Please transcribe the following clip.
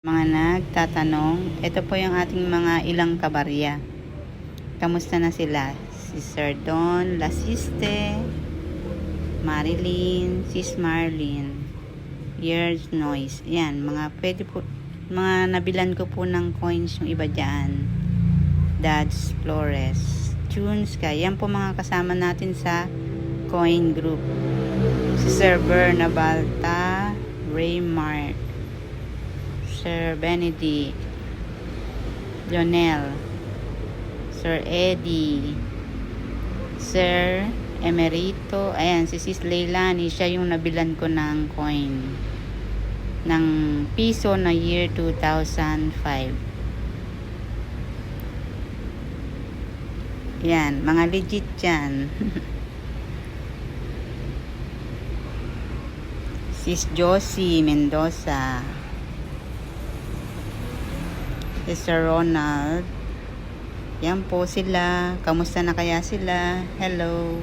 Mga nagtatanong, ito po yung ating mga ilang kabarya. Kamusta na sila? Si Sir Don, Lasiste, Marilyn, Sis Marlene, Years Noise. Yan, mga pwede po, mga nabilan ko po ng coins yung iba dyan. Dads Flores, Tunes ka. Yan po mga kasama natin sa coin group. Si Sir Bernabalta, Raymart, Sir Benedict, Lionel, Sir Eddie, Sir Emerito, ayan, si Sis Leilani, siya yung nabilan ko ng coin ng piso na year 2005. Yan, mga legit yan. Sis Josie Mendoza. Si Sir Ronald. Yan po sila. Kamusta na kaya sila? Hello.